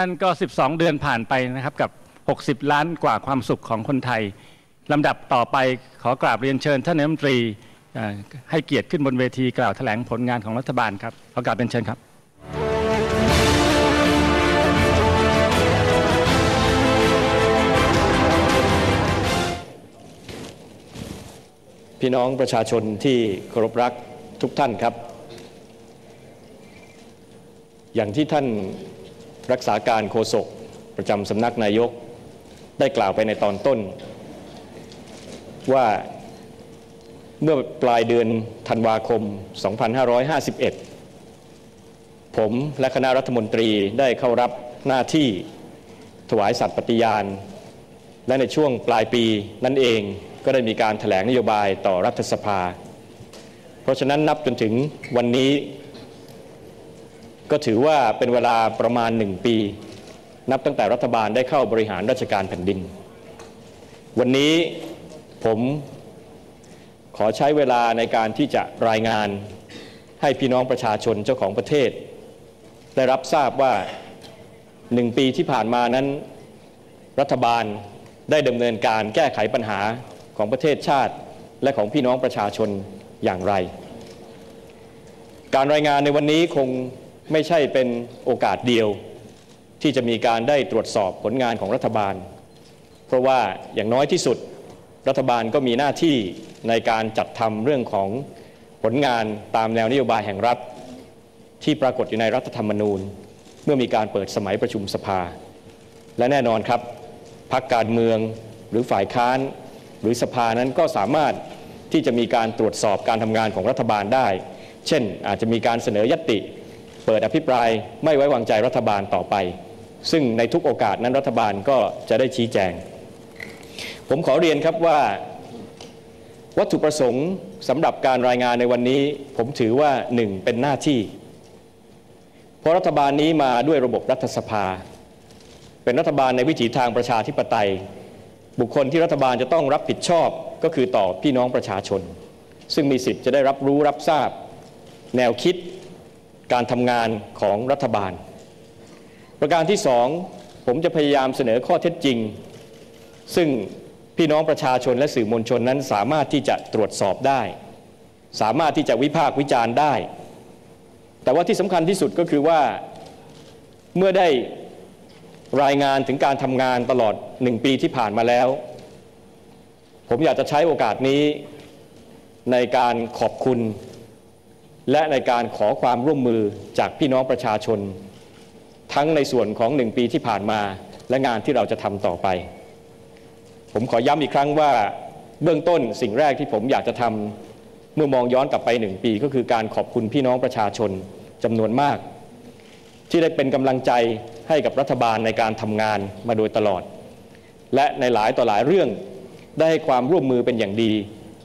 นั่นก็ 12 เดือนผ่านไปนะครับกับ 60 ล้านกว่าความสุขของคนไทยลำดับต่อไปขอกราบเรียนเชิญท่านนายกรัฐมนตรีให้เกียรติขึ้นบนเวทีกล่าวแถลงผลงานของรัฐบาลครับขอกราบเรียนเชิญครับพี่น้องประชาชนที่เคารพรักทุกท่านครับ อย่างที่ท่าน รักษาการโฆษกประจำสำนักนายกได้กล่าวไปในตอนต้น ว่าเมื่อปลายเดือนธันวาคม 2551 ผมและคณะรัฐมนตรีได้เข้ารับหน้าที่ถวายสัตย์ปฏิญาณ และในช่วงปลายปีนั่นเองก็ได้มีการถแถลงนโยบายต่อรัฐสภา เพราะฉะนั้นนับจนถึงวันนี้ ก็ถือว่าเป็นเวลาประมาณหนึ่งปี นับตั้งแต่รัฐบาลได้เข้าบริหารราชการแผ่นดิน วันนี้ผมขอใช้เวลาในการที่จะรายงานให้พี่น้องประชาชนเจ้าของประเทศ ได้รับทราบว่าหนึ่งปีที่ผ่านมานั้น รัฐบาลได้ดำเนินการแก้ไขปัญหาของประเทศชาติและของพี่น้องประชาชนอย่างไร การรายงานในวันนี้คง ไม่ใช่เป็นโอกาสเดียวที่จะมีการได้ตรวจสอบผลงานของรัฐบาล เพราะว่าอย่างน้อยที่สุดรัฐบาลก็มีหน้าที่ในการจัดทำเรื่องของผลงานตามแนวนโยบายแห่งรัฐ ที่ปรากฏอยู่ในรัฐธรรมนูญ เมื่อมีการเปิดสมัยประชุมสภา และแน่นอนครับพักการเมืองหรือฝ่ายค้าน หรือสภานั้นก็สามารถที่จะมีการตรวจสอบการทำงานของรัฐบาลได้ เช่นอาจจะมีการเสนอยติ เปิดอภิปรายไม่ไว้วางใจรัฐบาลต่อไป ซึ่งในทุกโอกาสนั้นรัฐบาลก็จะได้ชี้แจง ผมขอเรียนครับว่าวัตถุประสงค์สำหรับการรายงานในวันนี้ ผมถือว่าหนึ่งเป็นหน้าที่ เพราะรัฐบาลนี้มาด้วยระบบรัฐสภา เป็นรัฐบาลในวิถีทางประชาธิปไตย บุคคลที่รัฐบาลจะต้องรับผิดชอบก็คือต่อพี่น้องประชาชน ซึ่งมีสิทธิ์จะได้รับรู้รับทราบ แนวคิด การทำงานของรัฐบาล ประการที่สองผมจะพยายามเสนอข้อเท็จจริง ซึ่งพี่น้องประชาชนและสื่อมวลชนนั้นสามารถที่จะตรวจสอบได้ สามารถที่จะวิพากษ์วิจารณ์ได้ แต่ว่าที่สำคัญที่สุดก็คือว่าเมื่อได้รายงานถึงการทำงานตลอดหนึ่งปีที่ผ่านมาแล้ว ผมอยากจะใช้โอกาสนี้ในการขอบคุณ และในการขอความร่วมมือจากพี่น้องประชาชน ทั้งในส่วนของหนึ่งปีที่ผ่านมาและงานที่เราจะทำต่อไป ผมขอย้ำอีกครั้งว่าเบื้องต้นสิ่งแรกที่ผมอยากจะทำเมื่อมองย้อนกลับไปหนึ่งปี ก็คือการขอบคุณพี่น้องประชาชนจำนวนมาก ที่ได้เป็นกำลังใจให้กับรัฐบาลในการทำงานมาโดยตลอด และในหลายต่อหลายเรื่องได้ให้ความร่วมมือเป็นอย่างดี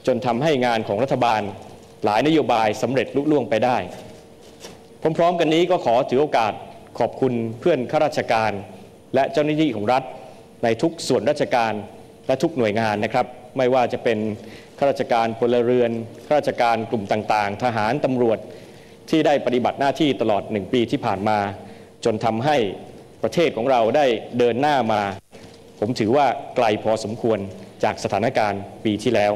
จนทำให้งานของรัฐบาล หลายนโยบายสำเร็จลุล่วงไปได้ พร้อมๆกันนี้ก็ขอถือโอกาสขอบคุณเพื่อนข้าราชการ และเจ้าหน้าที่ของรัฐในทุกส่วนราชการและทุกหน่วยงานนะครับ ไม่ว่าจะเป็นข้าราชการพลเรือนข้าราชการกลุ่มต่างๆ ทหารตำรวจที่ได้ปฏิบัติหน้าที่ตลอดหนึ่งปีที่ผ่านมา จนทำให้ประเทศของเราได้เดินหน้ามา ผมถือว่าไกลพอสมควรจากสถานการณ์ปีที่แล้ว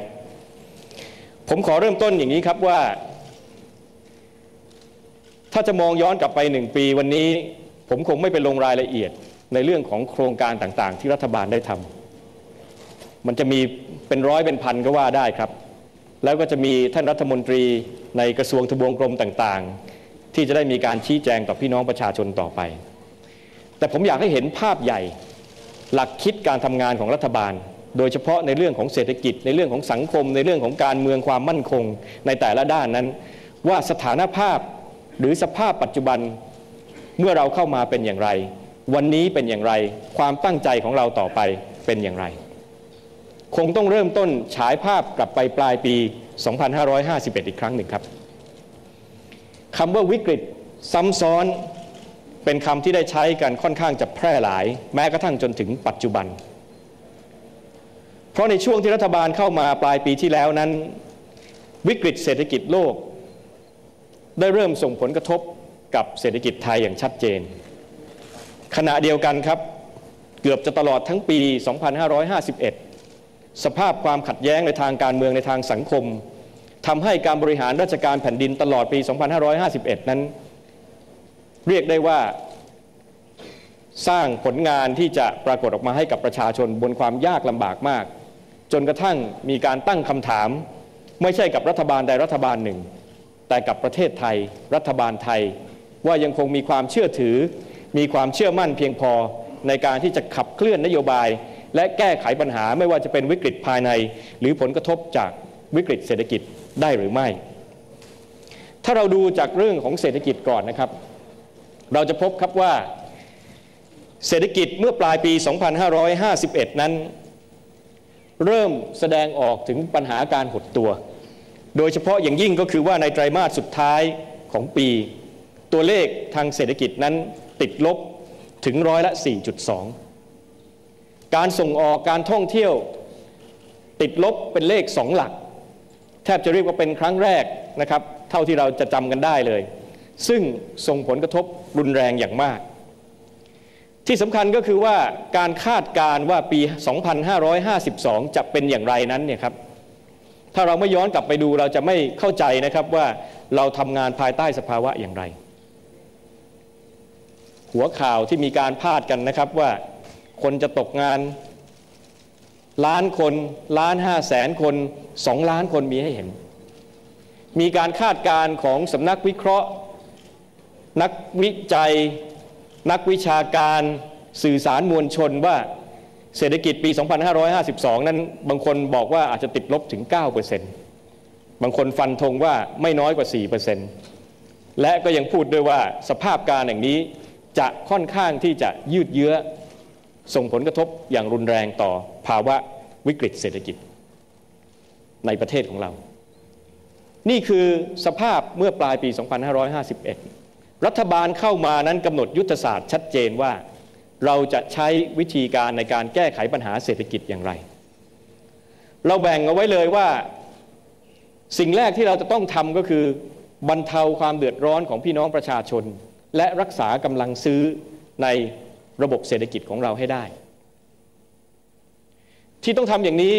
ผมขอเริ่มต้นอย่างนี้ครับว่า ถ้าจะมองย้อนกลับไปหนึ่งปีวันนี้ ผมคงไม่ไปลงรายละเอียดในเรื่องของโครงการต่างๆ ที่รัฐบาลได้ทำมันจะมีเป็นร้อยเป็นพันก็ว่าได้ครับ แล้วก็จะมีท่านรัฐมนตรีในกระทรวงทบวงกรมต่างๆ ที่จะได้มีการชี้แจงต่อพี่น้องประชาชนต่อไป แต่ผมอยากให้เห็นภาพใหญ่หลักคิดการทำงานของรัฐบาล โดยเฉพาะในเรื่องของเศรษฐกิจ ในเรื่องของสังคม ในเรื่องของการเมืองความมั่นคงในแต่ละด้านนั้น ว่าสถานภาพหรือสภาพปัจจุบันเมื่อเราเข้ามาเป็นอย่างไร วันนี้เป็นอย่างไร ความตั้งใจของเราต่อไปเป็นอย่างไร คงต้องเริ่มต้นฉายภาพกลับไปปลายปี 2551 อีกครั้งหนึ่งครับคำว่าวิกฤตซ้ำซ้อนเป็นคำที่ได้ใช้กันค่อนข้างจะแพร่หลาย แม้กระทั่งจนถึงปัจจุบัน ราะในช่วงที่รัฐบาลเข้ามาปลายปีที่แล้วนั้น วิกฤตเศรษฐกิจโลก ได้เริ่มส่งผลกระทบกับเศรษฐกิจไทยอย่างชัดเจน ขณะเดียวกันครับเกือบจะตลอดทั้งปี 2551 สภาพความขัดแย้งในทางการเมืองในทางสังคมทำให้การบริหารราชการแผ่นดินตลอดปี 2551 นั้น เรียกได้ว่าสร้างผลงานที่จะปรากฏออกมาให้กับประชาชนบนความยากลำบากมาก จนกระทั่งมีการตั้งคำถาม ไม่ใช่กับรัฐบาลใดรัฐบาลหนึ่ง แต่กับประเทศไทย รัฐบาลไทย ว่ายังคงมีความเชื่อถือ มีความเชื่อมั่นเพียงพอในการที่จะขับเคลื่อนนโยบาย และแก้ไขปัญหาไม่ว่าจะเป็นวิกฤตภายใน หรือผลกระทบจากวิกฤตเศรษฐกิจได้หรือไม่ ถ้าเราดูจากเรื่องของเศรษฐกิจก่อนนะครับ เราจะพบครับว่า เศรษฐกิจเมื่อปลายปี 2551 นั้น เริ่มแสดงออกถึงปัญหาการหดตัว โดยเฉพาะอย่างยิ่งก็คือว่าในไตรมาสสุดท้ายของปี ตัวเลขทางเศรษฐกิจนั้นติดลบถึงร้อยละ 4.2 การส่งออกการท่องเที่ยวติดลบเป็นเลขสองหลัก แทบจะเรียกว่าเป็นครั้งแรกนะครับ เท่าที่เราจะจำกันได้เลย ซึ่งส่งผลกระทบรุนแรงอย่างมาก ที่สำคัญก็คือว่าการคาดการว่าปี 2552 จะเป็นอย่างไรนั้นเนี่ยครับถ้าเราไม่ย้อนกลับไปดูเราจะไม่เข้าใจนะครับว่าเราทำงานภายใต้สภาวะอย่างไร หัวข่าวที่มีการพาดกันนะครับว่าคนจะตกงานล้านคนล้านห้าแสนคนสองล้านคนมีให้เห็น มีการคาดการของสำนักวิเคราะห์ นักวิจัย นักวิชาการสื่อสารมวลชนว่าเศรษฐกิจปี 2552 นั้นบางคนบอกว่าอาจจะติดลบถึง 9%บางคนฟันธงว่าไม่น้อยกว่า 4%และก็ยังพูดด้วยว่าสภาพการอย่างนี้จะค่อนข้างที่จะยืดเยื้อ ส่งผลกระทบอย่างรุนแรงต่อภาวะวิกฤตเศรษฐกิจ ในประเทศของเรา นี่คือสภาพเมื่อปลายปี 2551 รัฐบาลเข้ามานั้นกำหนดยุทธศาสตร์ชัดเจนว่า เราจะใช้วิธีการในการแก้ไขปัญหาเศรษฐกิจอย่างไร เราแบ่งเอาไว้เลยว่า สิ่งแรกที่เราจะต้องทำก็คือบรรเทาความเดือดร้อนของพี่น้องประชาชน และรักษากำลังซื้อในระบบเศรษฐกิจของเราให้ได้ ที่ต้องทำอย่างนี้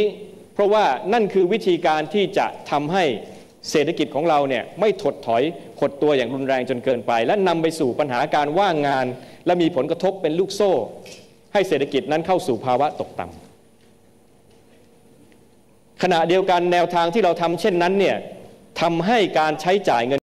เพราะว่านั่นคือวิธีการที่จะทำให้ เศรษฐกิจของเราเนี่ยไม่ถดถอยหดตัวอย่างรุนแรงจนเกินไป และนำไปสู่ปัญหาการว่างงาน และมีผลกระทบเป็นลูกโซ่ ให้เศรษฐกิจนั้นเข้าสู่ภาวะตกต่ำขณะเดียวกันแนวทางที่เราทำเช่นนั้นเนี่ยทำให้การใช้จ่ายเงิน